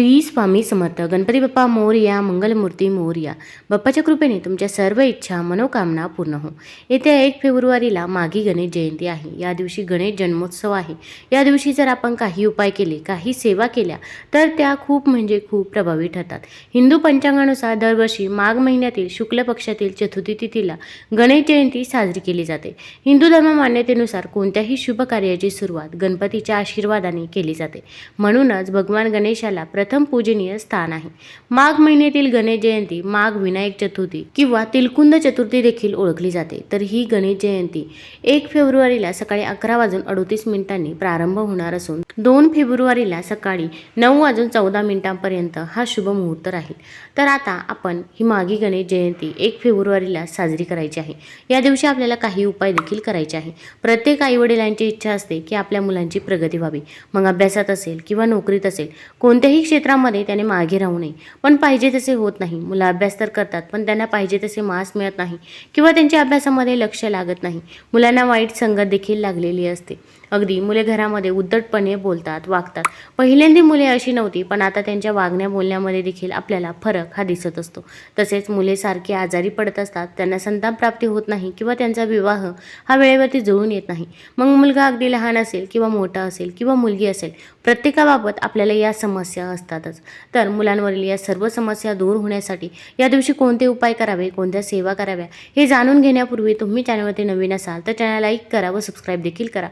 श्री स्वामी समर्थ. गणपती बाप्पा मोरया मंगलमूर्ती मोरया. बाप्पाच्या कृपेने तुमच्या सर्व इच्छा मनोकामना पूर्ण हो. येत्या एक फेब्रुवारीला मागी गणेश जयंती आहे. या दिवशी गणेश जन्मोत्सव आहे. या दिवशी जर आपण काही उपाय केले काही सेवा केल्या तर त्या खूप म्हणजे खूप प्रभावी ठरतात. हिंदू पंचांगानुसार दरवर्षी माघ महिन्यातील शुक्ल पक्षातील चतुर्थी तिथीला गणेश जयंती साजरी केली जाते. हिंदू धर्म मान्यतेनुसार कोणत्याही शुभ कार्याची सुरुवात गणपतीच्या आशीर्वादाने केली जाते. म्हणूनच भगवान गणेशाला प्रथम पूजनीय स्थान आहे. माघ महिन्यातील गणेश जयंती माघ विनायक चतुर्थी किंवा तिलकुंद चतुर्थी देखील ओळखली जाते. तर ही गणेश जयंती एक फेब्रुवारीला सकाळी अकरा वाजून अडोतीस मिनिटांनी प्रारंभ होणार असून दोन फेब्रुवारीला सकाळी नऊ वाजून चौदा मिनिटांपर्यंत हा शुभ मुहूर्त राहील. तर आता आपण ही मागी गणेश जयंती एक फेब्रुवारीला साजरी करायची आहे. या दिवशी आपल्याला काही उपाय देखील करायचे आहे. प्रत्येक आईवडिलांची इच्छा असते की आपल्या मुलांची प्रगती व्हावी. मग अभ्यासात असेल किंवा नोकरीत असेल कोणत्याही क्षेत्रामध्ये त्याने मागे राहू नये. पण पाहिजे तसे होत नाही. मुलं अभ्यास तर करतात पण त्यांना पाहिजे तसे मास मिळत नाही किंवा त्यांच्या अभ्यासामध्ये लक्ष लागत नाही. मुलांना वाईट संगत देखील लागलेली असते. अगदी मुले घरामध्ये उद्धटपणे बोलतात वागतात. पहिल्यांदी मुले अशी नव्हती पण आता त्यांच्या वागण्या बोलण्यामध्ये देखील आपल्याला फरक हा दिसत असतो. तसेच मुले सारखी आजारी पडत असतात त्यांना संताप प्राप्ती होत नाही किंवा त्यांचा विवाह हा वेळेवरती जुळून येत नाही. मग मुलगा अगदी लहान असेल किंवा मोठा असेल किंवा मुलगी असेल प्रत्येकाबाबत आपल्याला या समस्या असतातच. तर मुलांवरील या सर्व समस्या दूर होण्यासाठी या दिवशी कोणते उपाय करावे कोणत्या सेवा कराव्या हे जाणून घेण्यापूर्वी तुम्ही चॅनलवरती नवीन असाल तर चॅनल लाईक करा व सबस्क्राईब देखील करा.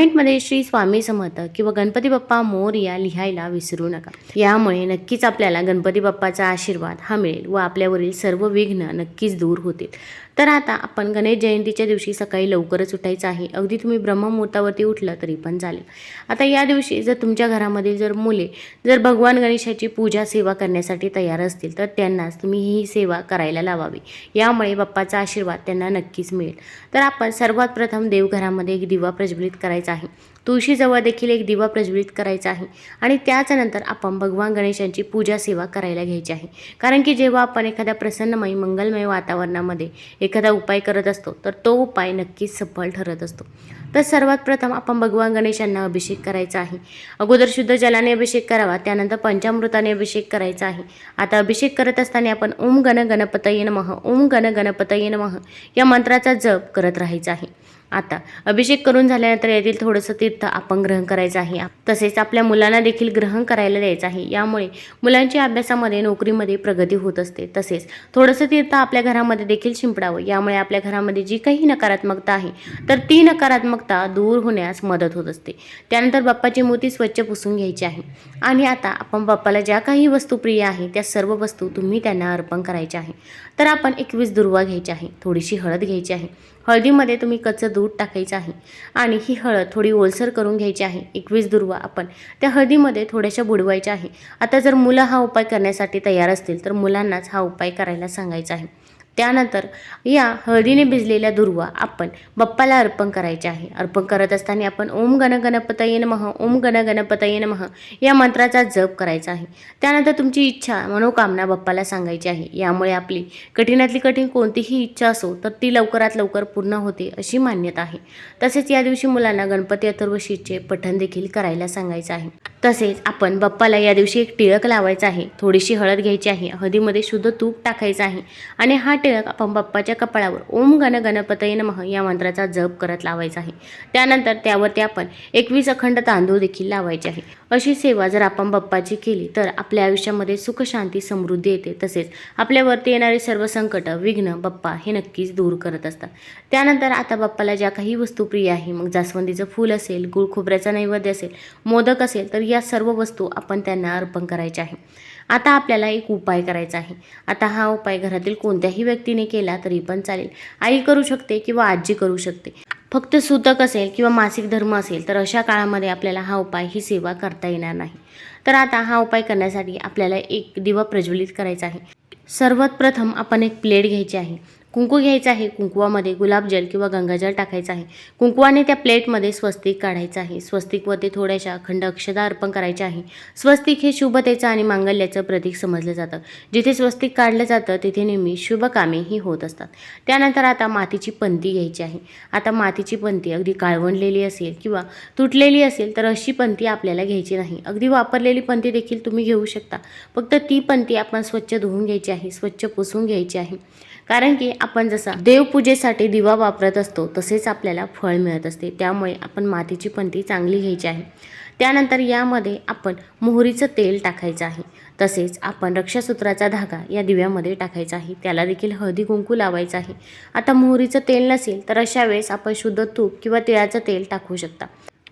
कमेंटमध्ये श्री स्वामी समर्थ किंवा गणपती बाप्पा मोर या लिहायला विसरू नका. यामुळे नक्कीच आपल्याला गणपती बाप्पाचा आशीर्वाद हा मिळेल व आपल्यावरील सर्व विघ्न नक्कीच दूर होतील. तर आता आपण गणेश जयंतीच्या दिवशी सकाळी लवकरच उठायचं आहे. अगदी तुम्ही ब्रह्ममुहूर्तावरती उठलं तरी पण चालेल. आता या दिवशी जर तुमच्या घरामधील जर मुले जर भगवान गणेशाची पूजा सेवा करण्यासाठी तयार असतील तर त्यांनाच तुम्ही ही सेवा करायला लावावी. यामुळे बाप्पाचा आशीर्वाद त्यांना नक्कीच मिळेल. तर आपण सर्वात प्रथम देवघरामध्ये एक दिवा प्रज्वलित करायचा आहे. तुळशीजवळ देखील एक दिवा प्रज्वलित करायचा आहे. आणि त्याच्यानंतर आपण भगवान गणेशांची पूजा सेवा करायला घ्यायची आहे. कारण की जेव्हा आपण एखाद्या प्रसन्नमय मंगलमय वातावरणामध्ये एखादा उपाय करत असतो तर तो उपाय नक्कीच सफल ठरत असतो. तर सर्वात प्रथम आपण भगवान गणेशांना अभिषेक करायचा आहे. अगोदर शुद्ध जलाने अभिषेक करावा त्यानंतर पंचामृताने अभिषेक करायचा आहे. आता अभिषेक करत असताना आपण ओम गण गणपतये नमः ओम गण गणपतये नमः या मंत्राचा जप करत राहायचा आहे. आता. अभिषेक करून झाल्यानंतर यातील थोडंसं तीर्थ आपण ग्रहण करायचं आहे. तसेच आपल्या मुलांना देखील ग्रहण करायला द्यायचं आहे. यामुळे मुलांच्या अभ्यासामध्ये नोकरीमध्ये प्रगती होत असते. तसेच थोडंसं तीर्थ आपल्या घरामध्ये देखील शिंपडावं. यामुळे आपल्या घरामध्ये जी काही नकारात्मकता आहे तर ती नकारात्मकता दूर होण्यास मदत होत असते. त्यानंतर बाप्पाची मूर्ती स्वच्छ पुसून घ्यायची आहे. आणि आता आपण बाप्पाला ज्या काही वस्तू प्रिय आहे त्या सर्व वस्तू तुम्ही त्यांना अर्पण करायच्या आहे. तर आपण एकवीस दुर्वा घ्यायची आहे. थोडीशी हळद घ्यायची आहे. हळदीमध्ये तुम्ही कच्चं दूध दूध टाकायचं आहे. आणि ही हळद थोडी ओलसर करून घ्यायची आहे. एकवीस दुर्वा आपण. त्या हळदीमध्ये थोड्याशा बुडवायच्या आहे. आता जर मुलं हा उपाय करण्यासाठी तयार असतील तर मुलांनाच हा उपाय करायला सांगायचा आहे. त्यानंतर या हळदीने भिजलेल्या दुर्वा आपण बाप्पाला अर्पण करायचे आहे. अर्पण करत असताना आपण ओम गण गणपतये नमः ओम गण गणपतये नमः या मंत्राचा जप करायचा आहे. त्यानंतर तुमची इच्छा मनोकामना बाप्पाला सांगायची आहे. यामुळे आपली कठीणातली कठीण कोणतीही इच्छा असो तर ती लवकरात लवकर पूर्ण होते अशी मान्यता आहे. तसेच या दिवशी मुलांना गणपती अथर्वशीचे पठण देखील करायला सांगायचं आहे. तसेच आपण बाप्पाला या दिवशी एक टिळक लावायचा आहे. थोडीशी हळद घ्यायची आहे. हळदीमध्ये शुद्ध तूप टाकायचं आहे. आणि हा टिळक आपण बाप्पाच्या कपाळावर ओम गण गणपतये नमः या मंत्राचा जप करत लावायचा आहे. त्यानंतर त्यावरती आपण एकवीस अखंड तांदूळ देखील लावायचे आहे. अशी सेवा जर आपण बाप्पाची केली तर आपल्या आयुष्यामध्ये सुख शांती समृद्धी येते. तसेच आपल्यावरती येणारे सर्व संकट विघ्न बाप्पा हे नक्कीच दूर करत असतात. त्यानंतर आता बाप्पाला ज्या काही वस्तू प्रिय आहे मग जास्वंदीचं फूल असेल गुळ खोबऱ्याचा नैवेद्य असेल मोदक असेल तर या सर्व वस्तू आपण त्यांना अर्पण करायच्या आहे. आता आपल्याला एक उपाय करायचा आहे. आता हा उपाय घरातील कोणत्याही व्यक्तीने केला तरी पण चालेल. आई करू शकते किंवा आजी करू शकते. फक्त सुतक असेल किंवा मासिक धर्म असेल तर अशा काळामध्ये आपल्याला हा उपाय ही सेवा करता येणार नाही. तर आता हा उपाय करण्यासाठी आपल्याला एक दिवा प्रज्वलित करायचा आहे. सर्वात प्रथम आपण एक प्लेट घ्यायची आहे. कुंकू घ्यायचं आहे कुंकुवामध्ये गुलाबजल किंवा गंगाजल टाकायचं आहे. कुंकुवाने त्या प्लेटमध्ये स्वस्तिक काढायचं आहे. स्वस्तिकवरती थोड्याशा अखंड अक्षदा अर्पण करायच्या आहे. स्वस्तिक हे शुभतेचं आणि मांगल्याचं प्रतीक समजलं जातं. जिथे स्वस्तिक काढलं जातं तिथे नेहमी शुभ कामेही होत असतात. त्यानंतर आता मातीची पंती घ्यायची आहे. आता मातीची पंती अगदी काळवणलेली असेल किंवा तुटलेली असेल तर अशी पंती आपल्याला घ्यायची नाही. अगदी वापरलेली पंती देखील तुम्ही घेऊ शकता. फक्त ती पंती आपण स्वच्छ धुवून घ्यायची आहे स्वच्छ पुसून घ्यायची आहे. कारण की आपण जसा देवपूजेसाठी दिवा वापरत असतो तसेच आपल्याला फळ मिळत असते. त्यामुळे आपण मातीची पंती चांगली घ्यायची आहे. त्यानंतर यामध्ये आपण मोहरीचं तेल टाकायचं आहे. तसेच आपण रक्षासूत्राचा धागा या दिव्यामध्ये टाकायचा आहे. त्याला देखील हळदी कुंकू लावायचं आहे. आता मोहरीचं तेल नसेल तर अशा वेळेस आपण शुद्ध तूप किंवा तिळाचं तेल टाकू शकता.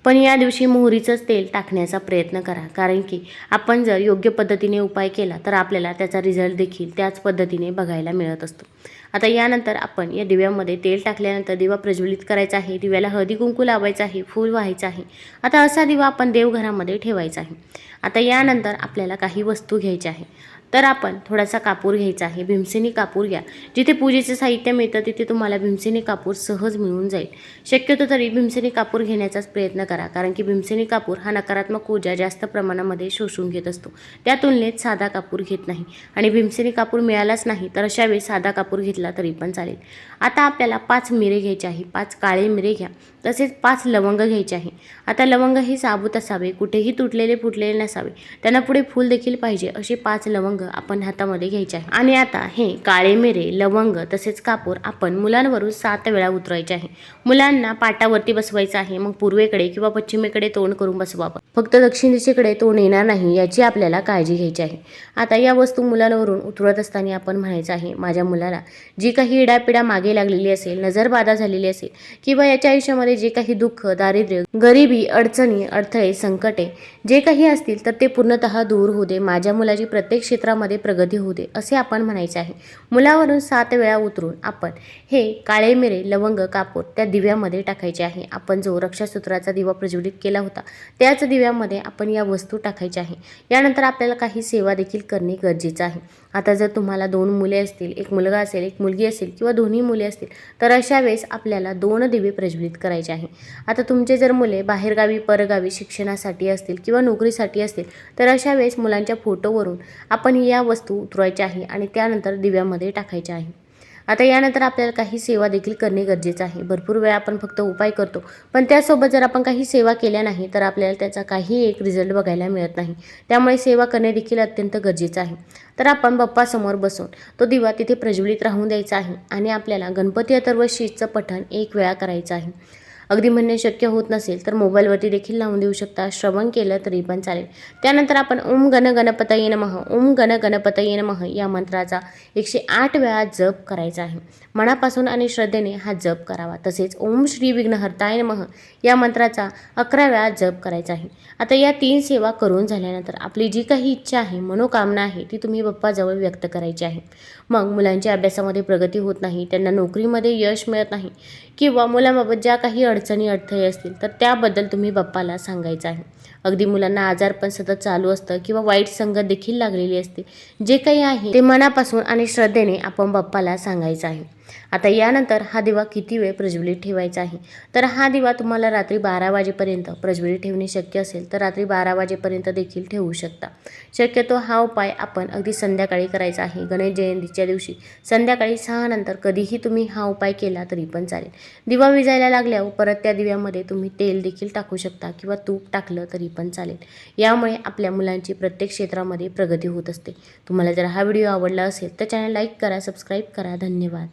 पण या दिवशी मोहरीचंच तेल टाकण्याचा प्रयत्न करा. कारण की आपण जर योग्य पद्धतीने उपाय केला तर आपल्याला त्याचा रिझल्ट देखील त्याच पद्धतीने बघायला मिळत असतो. आता यानंतर आपण या दिव्यामध्ये तेल टाकल्यानंतर दिवा प्रज्वलित करायचा आहे दिव्याला हळदी कुंकू लावायचं आहे फूल व्हायचं आहे. आता असा दिवा आपण देवघरामध्ये ठेवायचा आहे. आता यानंतर आपल्याला काही वस्तू घ्यायच्या आहे तर आपण थोडासा कापूर घ्यायचा आहे. भीमसेनी कापूर घ्या. जिथे पूजेचं साहित्य मिळतं तिथे तुम्हाला भीमसेनी कापूर सहज मिळून जाईल. शक्यतो तरी भीमसेनी कापूर घेण्याचाच प्रयत्न करा कारण की भीमसेनी कापूर हा नकारात्मक ऊर्जा जास्त प्रमाणामध्ये शोषून घेत असतो. त्या तुलनेत साधा कापूर घेत नाही. आणि भीमसेनी कापूर मिळालाच नाही तर अशा वेळी साधा कापूर घेतला तरी पण चालेल. आता आपल्याला पाच मिरे घ्यायचे आहे. पाच काळे मिरे घ्या. तसेच पाच लवंग घ्यायचे आहे. आता लवंग हे साबूत असावे. कुठेही तुटलेले फुटलेले नसावे. त्यांना पुढे फूल देखील पाहिजे. असे पाच लवंग आपण हातामध्ये घ्यायचे आहे. आणि आता हे काळे मिरे लवंग तसेच कापूर आपण मुलांवरून सात वेळा उतरायचे आहे. मुलांना पाटावरती बसवायचं आहे. मग पूर्वेकडे किंवा पश्चिमेकडे तोंड करून बसवावं फक्त दक्षिणेचीकडे तो तोंड येणार नाही याची आपल्याला काळजी घ्यायची आहे. आता या वस्तू मुलांवरून उतरत असताना आपण म्हणायचं आहे माझ्या मुलाला जी काही इडापिडा मागे लागलेली असेल नजरबाधा झालेली असेल किंवा याच्या आयुष्यामध्ये जे काही दुःख दारिद्र्य गरिबी अडचणी अडथळे संकटे जे काही असतील तर ते पूर्णतः दूर होऊ दे माझ्या मुलाची प्रत्येक क्षेत्रामध्ये प्रगती होऊ दे असे आपण म्हणायचे आहे. मुलावरून सात वेळा उतरून आपण हे काळे मिरे लवंग कापूर त्या दिव्यामध्ये टाकायचे आहे. आपण जो रक्षासूत्राचा दिवा प्रज्वलित केला होता त्याच दिव्या दिव्यामध्ये आपण या वस्तू टाकायच्या आहे. यानंतर आपल्याला काही सेवा देखील करणे गरजेचं आहे. आता जर तुम्हाला दोन मुले असतील एक मुलगा असेल एक मुलगी असेल किंवा दोन्ही मुले असतील तर अशा वेळेस आपल्याला दोन दिवे प्रज्वलित करायचे आहे. आता तुमचे जर मुले बाहेरगावी परगावी शिक्षणासाठी असतील किंवा नोकरीसाठी असतील तर अशा वेळेस मुलांच्या फोटोवरून आपण या वस्तू उतरवायच्या आहे आणि त्यानंतर दिव्यामध्ये टाकायच्या आहे. आता यानंतर आपल्याला काही सेवा देखील करणे गरजेचं आहे. भरपूर वेळा आपण फक्त उपाय करतो. पण त्यासोबत जर आपण काही सेवा केल्या नाही तर आपल्याला त्याचा काही एक रिझल्ट बघायला मिळत नाही. त्यामुळे सेवा करणे देखील अत्यंत गरजेचं आहे. तर आपण बाप्पासमोर बसून तो दिवा तिथे प्रज्वलित राहून द्यायचा आहे आणि आपल्याला गणपती अथर्वशीचं पठण एक वेळा करायचं आहे. अगदी म्हणणे शक्य होत नसेल तर मोबाईलवरती देखील लावून देऊ शकता. श्रवण केलं तरी पण चालेल. त्यानंतर आपण ओम गण गणपतये नमः. ओम गण गणपतये नमः या मंत्राचा एकशे आठ वेळा जप करायचा आहे. मनापासून आणि श्रद्धेने हा जप करावा. तसेच ओम श्री विघ्नहर्ताय नमः या मंत्राचा अकरा वेळा जप करायचा आहे. आता या तीन सेवा करून झाल्यानंतर आपली जी काही इच्छा आहे मनोकामना आहे ती तुम्ही बाप्पाजवळ व्यक्त करायची आहे. मग मुलांच्या अभ्यासामध्ये प्रगती होत नाही त्यांना नोकरीमध्ये यश मिळत नाही किंवा मुलांबाबत ज्या काही अडचणी अडथळे असतील तर त्याबद्दल तुम्ही बाप्पाला सांगायचं आहे. अगदी मुलांना आजार पण सतत चालू असतं किंवा वाईट संगत देखील लागलेली असते जे काही आहे ते मनापासून आणि श्रद्धेने आपण बाप्पाला सांगायचं आहे. आता यानंतर हा दिवा किती वेळ प्रज्वलित ठेवायचा आहे? तर हा दिवा तुम्हाला रात्री बारा वाजेपर्यंत प्रज्वलित ठेवणे शक्य असेल तर रात्री बारा वाजेपर्यंत देखील ठेवू शकता. शक्यतो हा उपाय आपण अगदी संध्याकाळी करायचा आहे. गणेश जयंतीच्या दिवशी संध्याकाळी सहानंतर कधीही तुम्ही हा उपाय केला तरी पण चालेल. दिवा विजायला लागल्यावर परत त्या दिव्यामध्ये तुम्ही तेल देखील टाकू शकता किंवा तूप टाकलं तरी पण चालेल. यामुळे आपल्या मुलांची प्रत्येक क्षेत्रामध्ये प्रगती होत असते. तुम्हाला जर हा व्हिडिओ आवडला असेल तर चॅनल लाईक करा सबस्क्राईब करा. धन्यवाद.